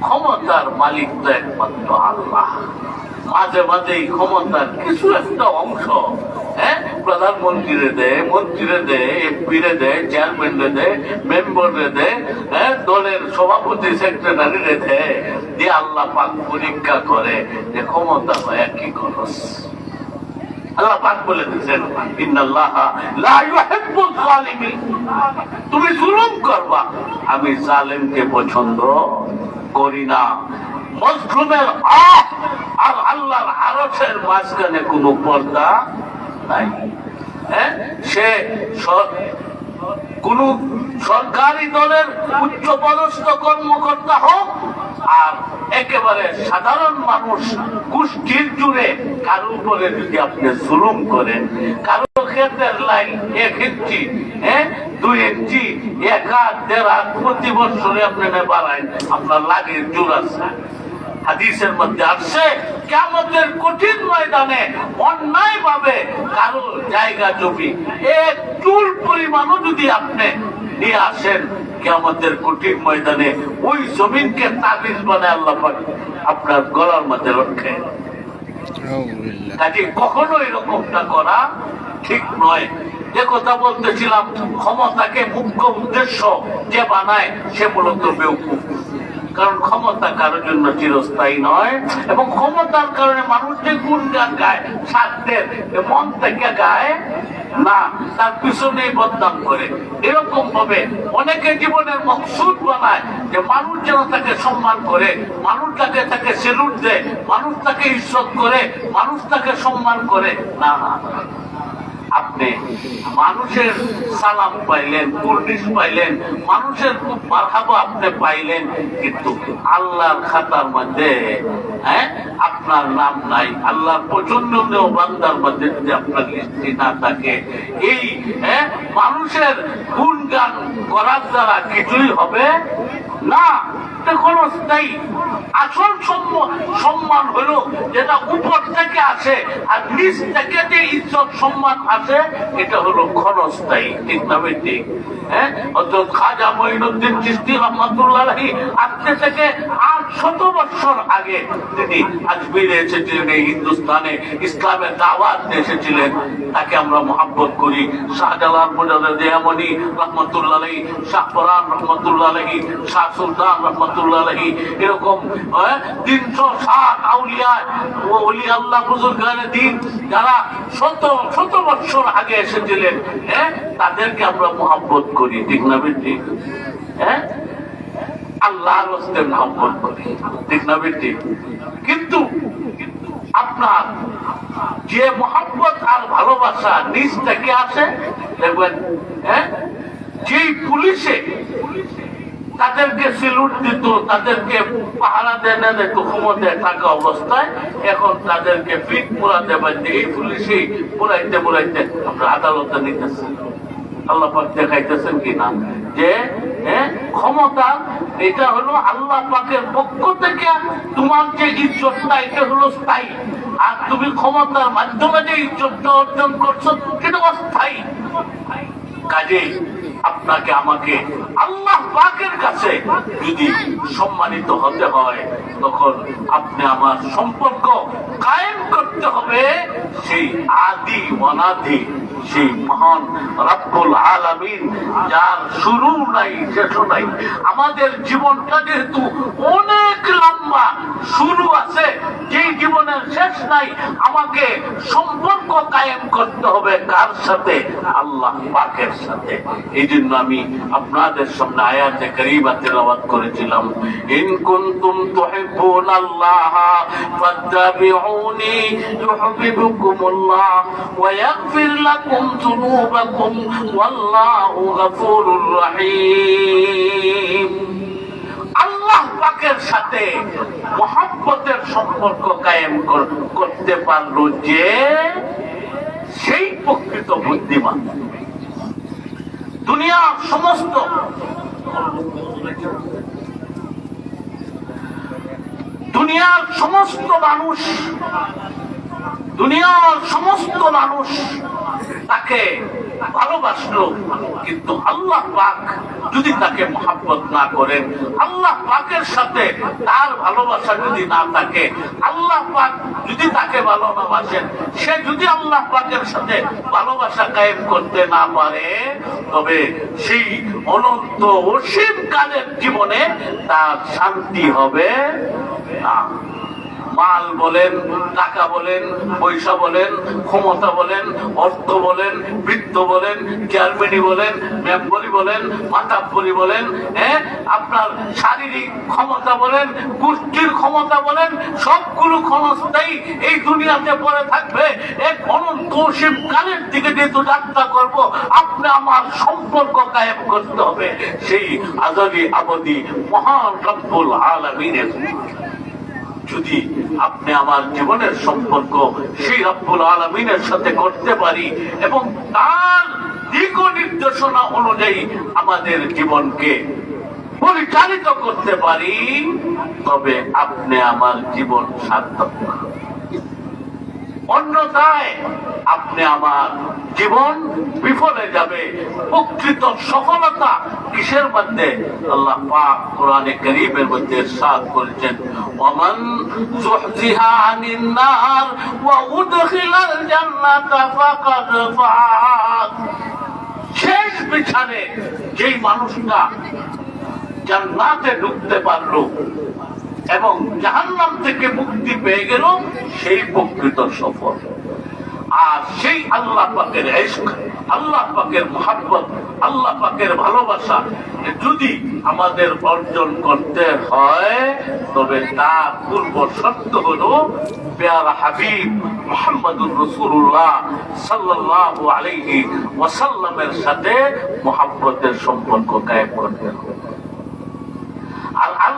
ক্ষমতার মালিক তো একমাত্র আল্লাহ। মাঝে মাঝে ক্ষমতার কিছু একটা অংশ হ্যাঁ? প্রধানমন্ত্রীরে দেয় মন্ত্রীরে দেয় এমপিরে দেয় চেয়ারম্যানরে দেয় মেম্বাররে দেয় হ্যাঁ? দলের সভাপতি, সেক্রেটারিরে দেয় দিয়ে আল্লাহ পাক পরীক্ষা করে যে ক্ষমতা হয় কি খরচ। আল্লাহ পাক বলে দিয়েছেন তুমি জুলুম করবা। আমি জালেমকে পছন্দ করি না। মজলুমের আহ আর আল্লাহর আরশের মাঝখানে কোনো পর্দা নাই। হ্যাঁ? সে স- কোন সরকারি দলের উচ্চ পদস্থ কর্মকর্তা হোক আর একেবারে সাধারণ মানুষ গোষ্ঠীর জুড়ে কারও উপরে যদি আপনি জুলুম করেন, কারও ক্ষেত্রের লাইন এক ইঞ্চি হ্যাঁ? দুই ইঞ্চি, এক হাত, দেড় হাত প্রতি বছরে আপনি বাড়ায় আপনার লাগে জোর আছে। হাদিসের মধ্যে আসছে কেমতের কঠিন ময়দানে অন্যায় ভাবে কারও জায়গা জমি, এক চুল পরিমাণও যদি আপনি নিয়ে আসেন কেমতের কঠিন ময়দানে ওই জমিনকে তাবিজ বানায় আল্লাহ পাক আপনার গলার মধ্যে রক্ষে। কাজে কখনো এরকমটা করা ঠিক নয়। যে কথা বলতেছিলাম ক্ষমতাকে মুখ্য উদ্দেশ্য যে বানায় সে মূলত বেউকুফ। কারণ ক্ষমতা কারোর জন্য চিরস্থায়ী নয়, এবং ক্ষমতার কারণে মানুষ যে গুণ গান গায় স্বার্থের মন থেকে গায়, না, তার পিছনেই বদনাম করে। এরকম ভাবে অনেকে জীবনের মকসুদ বানায় যে মানুষ যেন তাকে সম্মান করে, মানুষ তাকে তাকে সেলুট দেয়, মানুষ তাকে ইজ্জত করে, মানুষ তাকে সম্মান করে। না না। আপনি মানুষের সালাম পাইলেন, কুর্নিশ পাইলেন, মানুষের খুব মারহাবা আপনি পাইলেন, কিন্তু আল্লাহর খাতার মধ্যে হ্যাঁ আপনার নাম নাই, আল্লাহর পছন্দনীয় বান্দার মধ্যে যদি আপনার লিস্টি না থাকে, এই হ্যাঁ মানুষের গুণগান করার দ্বারা কিছুই হবে না। সম্ম- সম্মান হলো, যেটা উপর থেকে আসে আর নিচ থেকে যে ইজ্জত সম্মান আসে, এটা হলো ক্ষণস্থায়ী, ঠিক না ঠিক। হ্যাঁ? হিন্দুস্তানে ইসলামের দাওয়াত এসেছিলেন। তাকে আমরা মহাব্বত করি। শাহজালাল দেয়ামনি রহমতুল্লাহ, শাহ পরান রহমতুল্লাহ, শাহ সুলতান রহমতুল্লাহ, এরকম আল্লাহ হ্যাঁ? মহাব্বত করি, ঠিক না ঠিক হ্যাঁ? মহাব্বত করি, ঠিক না ঠিক কিন্তু আপনার যে মহাব্বত আর ভালোবাসা নিজ থেকে আসে, দেখবেন হ্যাঁ? পুলিশে তাদেরকে সিলুট দিত তাদেরকে পাহারা দেয় না দিত ক্ষমতা থাকা অবস্থায়। এখন তাদেরকে মোড়া দেবেন যে এই পুলিশে মোড়াইতে মোড়াইতে আমরা আদালতে নিতেছি। আল্লাহ পাক দেখাইতেছেন কিনা যে হ্যাঁ, ক্ষমতা এটা হলো আল্লাহ পাকের পক্ষ থেকে তোমার যে ইজ্জতটা এটা হলো স্থায়ী। আর তুমি ক্ষমতার মাধ্যমে যে ইজ্জতটা অর্জন করছ সেটা অস্থায়ী। কাজে আপনাকে, আমাকে আল্লাহ পাকের কাছে যদি সম্মানিত হতে হয়, তখন আপনি আমার সম্পর্ক কায়েম করতে হবে। সেই আদি অনাদি সেই মহান রব্বুল যার শুরু নাই শেষ নাই। আমাদের জীবনটা যেহেতু অনেক লম্বা, শুরু আছে, যেই জীবনের শেষ নাই, আমাকে সম্পর্ক কায়েম করতে হবে কার সাথে? আল্লাহ পাকের সাথে। এই জন্য আমি আপনাদের সামনে আয়াতে করিবা তেলাওয়াত করেছিলাম, ইন আল্লাহ ফাত্তাবিউনি ওয়া লাকুম যুনুবাকুম ওয়াল্লাহু গফুরুর রহিম আল্লাহ পাকের সাথে মহাব্বতের সম্পর্ক কায়েম কর- করতে পারল যে সেই প্রকৃত বুদ্ধিমান। দুনিয়ার সমস্ত দুনিয়ার সমস্ত মানুষ, দুনিয়ার সমস্ত মানুষ তাকে ভালোবাসলো, কিন্তু আল্লাহ পাক যদি তাকে মহাব্বত না করেন, আল্লাহ পাকের সাথে তার ভালোবাসা যদি না থাকে, আল্লাহ পাক যদি তাকে ভালো না বাসেন সে যদি আল্লাহ পাকের সাথে ভালোবাসা কায়েম করতে না পারে, তবে সেই অনন্ত অসীম কালের জীবনে তার শান্তি হবে না। মাল বলেন, টাকা বলেন, পয়সা বলেন, ক্ষমতা বলেন, অর্থ বলেন, বৃত্ত বলেন চেয়ারম্যানি বলেন মেম্বরি বলেন মাতাব্বরি বলেন হ্যাঁ আপনার শারীরিক ক্ষমতা বলেন, গোষ্ঠীর ক্ষমতা বলেন, সবগুলো ক্ষণস্থায়ী এই দুনিয়াতে পড়ে থাকবে। এক অনন্ত অসীম কালের দিকে যেহেতু যাত্রা করব, আপনি আমার সম্পর্ক কায়েম করতে হবে। সেই আজাদি আবদি মহান রব্বুল আলমিনের। যদি আপনি আমার জীবনের সম্পর্ক সেই রব্বুল আলমিনের সাথে করতে পারি এবং তার দিক নির্দেশনা অনুযায়ী আমাদের জীবনকে পরিচালিত করতে পারি, তবে আপনি আমার জীবন সার্থক অন্যথায় আপনি আমার জীবন বিফলে যাবে। প্রকৃত সফলতা কিসের মধ্যে? আল্লাহ পাক কোরআনে মধ্যে করেছেন শেষ বিছানে যেই মানুষটা জান্নাতে ঢুকতে পারল এবং জাহান্নাম থেকে মুক্তি পেয়ে গেল সেই প্রকৃত সফল। আর সেই আল্লাহ পাকের ইশক, আল্লাহ পাকের মহাব্বত, আল্লাহ পাকের ভালোবাসা যদি আমাদের অর্জন করতে হয়, তবে তার পূর্ব শর্ত হলো পেয়ারা হাবিব মোহাম্মদুর রসুল্লাহ সাল্লাল্লাহু আলাইহি ওয়াসাল্লামের সাথে মহাব্বতের সম্পর্ক কায়েম করতে হবে।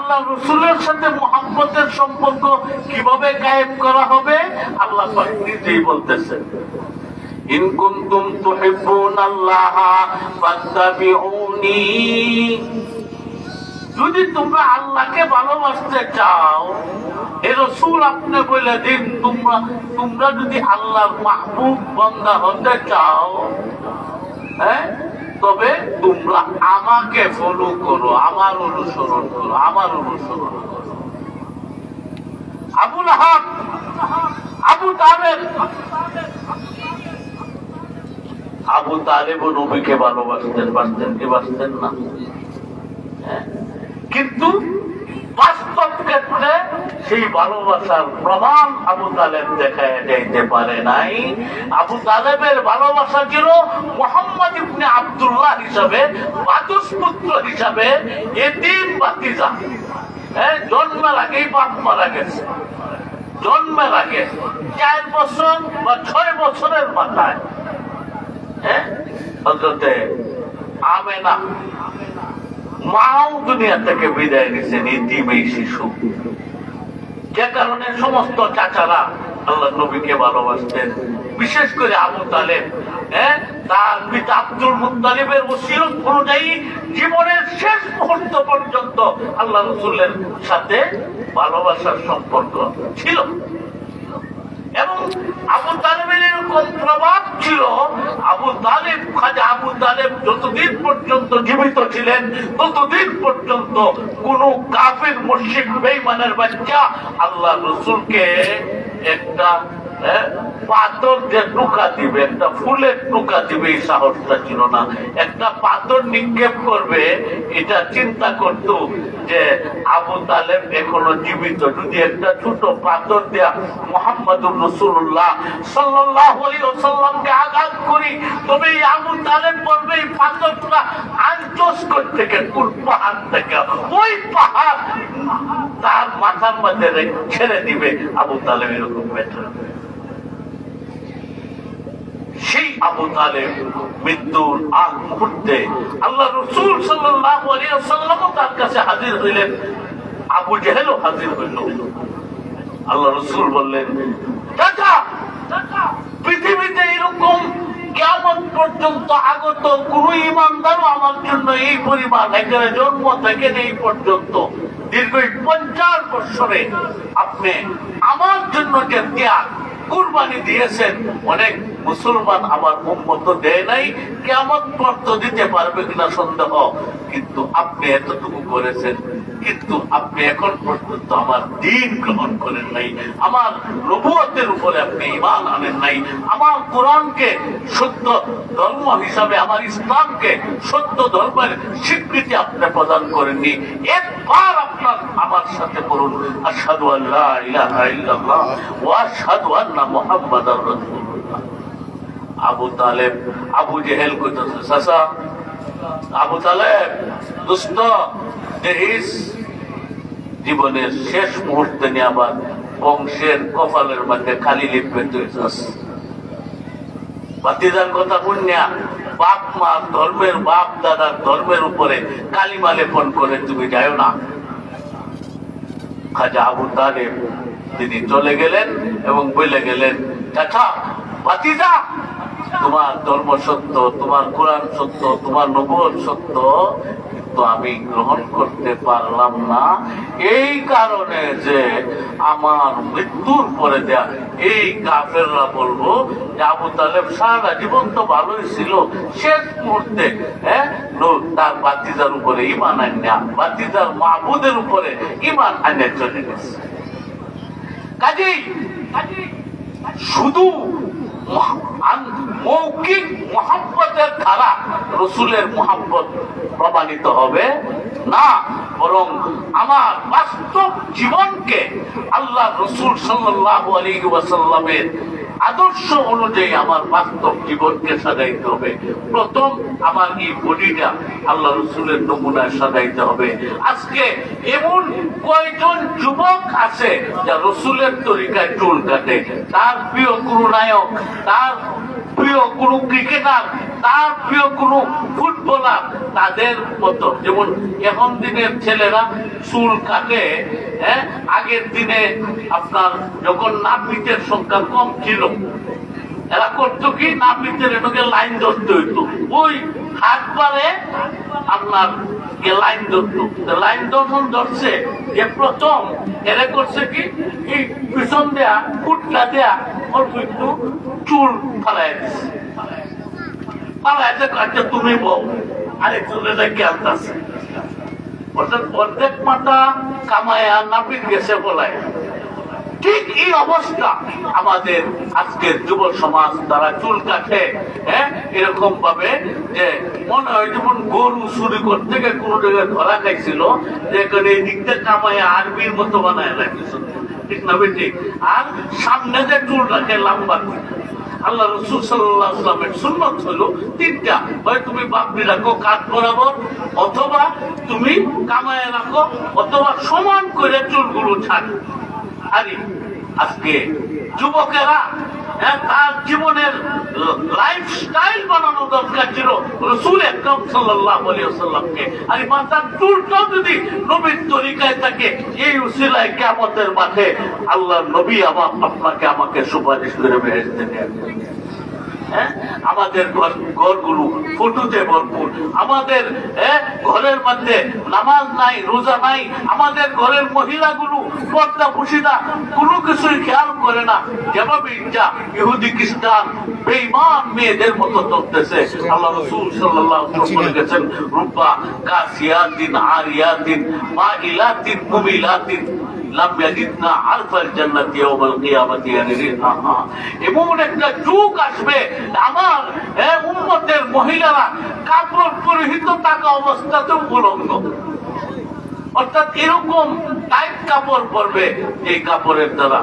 আল্লাহ রসুলের সাথে মোহাম্মতের সম্পর্ক কীভাবে কায়েম করা হবে? আল্লাহ নিজেই বলতেছেন যদি তোমরা আল্লাহকে ভালোবাসতে চাও, এ রসুল আপনি বলে দিন, তোমরা তোমরা যদি আল্লাহর মাহবুব বন্দা হতে চাও হ্যাঁ? তবে তোমরা আমাকে ফলো করো, আমার অনুসরণ করো, আমার অনুসরণ করো। আবুল হাব আবু তালেব। আবু তালেব নবীকে ভালোবাসতেন বাসতেন কি বাসতেন না? হ্যাঁ? কিন্তু বাস্তব ক্ষেত্রে সেই ভালোবাসার প্রমাণ আবু তালেব দেখায় যাইতে পারে নাই। আবু তালেবের ভালোবাসা ছিল মোহাম্মদ ইবনে আব্দুল্লাহ হিসাবে বাতুসপুত্র হিসাবে এদিন বাতিজা হ্যাঁ জন্মের আগেই বাপ মারা গেছে। জন্মের আগে চার বছর বা ছয় বছরের মাথায়। হ্যাঁ আমেনা মাও দুনিয়া থেকে বিদায় নিছেন ইতিম শিশু। যে কারণে সমস্ত চাচারা আল্লাহ নবীকে ভালোবাসতেন। বিশেষ করে আবু তালেব হ্যাঁ? তার পিতা আব্দুল মুতালিবের ওসিরত অনুযায়ী জীবনের শেষ মুহূর্ত পর্যন্ত আল্লাহ রসুলের সাথে ভালোবাসার সম্পর্ক ছিল। এবং আবু তালেবের এরকম প্রভাব ছিল। আবু তালেব, খাজা আবু তালেব যতদিন পর্যন্ত জীবিত ছিলেন, ততদিন পর্যন্ত কোন কাফের, মুশরিক বেইমানের বাচ্চা আল্লাহ রসুলকে একটা পাথর যে টুকা দিবে, একটা ফুলের টুকা দিবে, এই সাহসটা ছিল না। একটা পাথর নিক্ষেপ করবে, এটা চিন্তা করত যে আবু তালেব এখনও জীবিত। যদি একটা ছোট পাথর দেয়া মোহাম্মদুর রসুল্লাহ সাল্লাল্লাহু আলাইহি ওয়াসাল্লামকে আঘাত করি, তবে এই আবু তালেব বলবে, এই পাথরটা আনচোস করতে থেকে পাহাড় থেকে? ওই পাহাড় তার মাথার রেখে ছেড়ে দিবে। আবু তালেব এরকম বেতন সেই আবু তালেব মৃত্যুর আগ মুহূর্তে আল্লাহ রসুল সাল্লাল্লাহু তার কাছে হাজির হইলেন। আবু জেহেলও হাজির হইল। আল্লাহ রসুল বললেন পৃথিবীতে এরকম কেমন পর্যন্ত আগত কোন ইমানদারও আমার জন্য এই পরিমাণ এখানে জন্ম থেকে এই পর্যন্ত। দীর্ঘ পঞ্চাশ বৎসরে আপনি আমার জন্য যে ত্যাগ কুরবানি দিয়েছেন। অনেক মুসলমান আমার উম্মত দেয় নাই কেমন পর্ত দিতে পারবে কিনা সন্দেহ। কিন্তু আপনি এতটুকু করেছেন, কিন্তু আপনি এখন পর্যন্ত আমার দিন গ্রহণ করেন নাই। আমার নবুয়তের উপরে আপনি ইমান আনেন নাই। আমার কোরআনকে সত্য ধর্ম হিসাবে, আমার ইসলামকে সত্য ধর্মের স্বীকৃতি আপনি প্রদান করেননি। একবার আপনার আমার সাথে বলুন আশহাদু আল্লাহ ইলাহা ইল্লাল্লাহ ওয়া আশহাদু আবু তালেব, আবু জেহেল কইতেছে, চাচা, আবু তালেব দুষ্ট জীবনের শেষ মুহূর্তে নিয়ে আবার বংশের কপালের মধ্যে খালি তুই বাতিদার কথা পুণ্যা বাপ মা ধর্মের, বাপ দাদার ধর্মের উপরে কালিমা লেপন করে তুমি যাও না। খাজা আবু তালেব। তিনি চলে গেলেন এবং বলে গেলেন, চাচা বাতিজা তোমার ধর্ম সত্য, তোমার কোরআন সত্য, তোমার নবর সত্য কিন্তু আমি গ্রহণ করতে পারলাম না। এই কারণে যে আমার মৃত্যুর পরে দেয়া এই কাফেররা বলব যে আবু তালেব সারা জীবন তো ভালোই ছিল। শেষ মুহূর্তে হ্যাঁ তার বাতিজার উপরে ইমান আন্যা বাতিজার মাহবুদের উপরে ইমান আন্যা চলে গেছে। কাজেই, শুধু মৌখিক মহাব্বতের দ্বারা রসুলের মহাব্বত প্রমাণিত হবে না, বরং আমার বাস্তব জীবনকে আল্লাহ রসুল সাল্লাহ আলী ওয়াসাল্লামের আদর্শ অনুযায়ী আমার বাস্তব জীবনকে সাজাইতে হবে। প্রথম আমার এই বডিটা আল্লাহ রসুলের নমুনায় সাজাইতে হবে। আজকে এমন কয়জন যুবক আছে যা রসুলের তরিকায় চুল কাটে। তার প্রিয় গুরু নায়ক, তার প্রিয় গুরু ক্রিকেটার তার প্রিয় কোনো ফুটবলার তাদের মতো। যেমন এখন দিনের ছেলেরা চুল কাটে হ্যাঁ? আগের দিনে আপনার যখন নাপিতের সংখ্যা কম ছিল, এরা করতো কি? নাপিতের এটাকে লাইন ধরতে হইতো। ওই হাত পারে আপনার লাইন ধরতো। লাইন যখন ধরছে, যে প্রথম এরা করছে কি? এই পিছন দেয়া ফুটটা দেয়া, অল্প একটু চুল ফালাই দিচ্ছে ঠিক এই অবস্থা আমাদের আজকের যুব সমাজ তারা চুল কাটে হ্যাঁ? এরকম ভাবে যে মনে হয় যেমন গরু চুরি করতে গিয়ে কোনো জায়গায় ধরা খাইছিল, যে এখানে এই দিকটা কামায় আরবির মতো বানায় রাখিছিল। ঠিক না ঠিক আর সামনে যে চুল রাখে লম্বা। আল্লাহ রসুল সাল্লাহ আসলামের সুন্নত হলো তিনটা। হয় তুমি বাপরি রাখো, কাঠ বরাবর, অথবা তুমি কামায় রাখো, অথবা সমান করে চুলগুলো ছাড়ো। আরে, আজকে যুবকেরা তার জীবনের লাইফস্টাইল বানানো দরকার ছিল রসুল একদম সাল্লাহ সাল্লামকে আর মাথার চুলটাও যদি নবীর তরিকায় থাকে এই উসিলায় কেমতের মাঠে আল্লাহ নবী আমার আপনাকে আমাকে সুপারিশ করে বেহেস্তে নেন। হ্যাঁ? আমাদের ঘর ঘরগুলো ফটোতে ভরপুর। আমাদের হ্যাঁ, ঘরের মধ্যে নামাজ নাই রোজা নাই। আমাদের ঘরের মহিলাগুলো কোনো কিছুই খেয়াল করে না। যেভাবে ইচ্ছা ইহুদি খ্রিস্টান বেঈমান মেয়েদের মতো চলতেছে। আল্লাহ রসুল ওয়াসাল্লাম বলে গেছেন রূপা রিহাহা এমন একটা আসবে, আমার মহিলারা কাপড় পরিহিত থাকা অবস্থাতেও উলঙ্গ। অর্থাৎ এরকম টাইট কাপড় পরবে এই কাপড়ের দ্বারা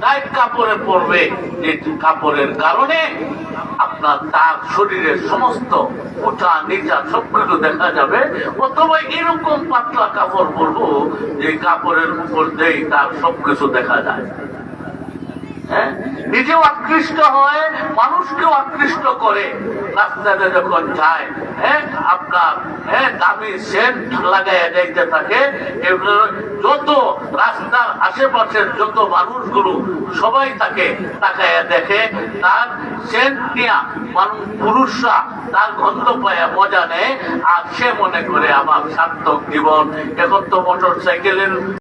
টাইট কাপড়ে পরবে যে কাপড়ের কারণে আপনার তার শরীরের সমস্ত উঠা নিচা সবকিছু দেখা যাবে অথবা এরকম পাতলা কাপড় পরবো যে কাপড়ের উপর দিয়ে তার সবকিছু দেখা যায়? নিজেও আকৃষ্ট হয়, মানুষকেও আকৃষ্ট করে। রাস্তাতে যখন যায় হ্যাঁ আপনার হ্যাঁ দামি সেন্ট লাগাইয়া যাইতে থাকে। যত রাস্তার আশেপাশের যত মানুষগুলো, সবাই তাকে তাকাইয়া দেখে। তার সেন্ট নিয়া মানুষ পুরুষরা তার গন্ধ পায়া মজা নেয়। আর সে মনে করে আমার সার্থক জীবন। এখন তো মোটর সাইকেলের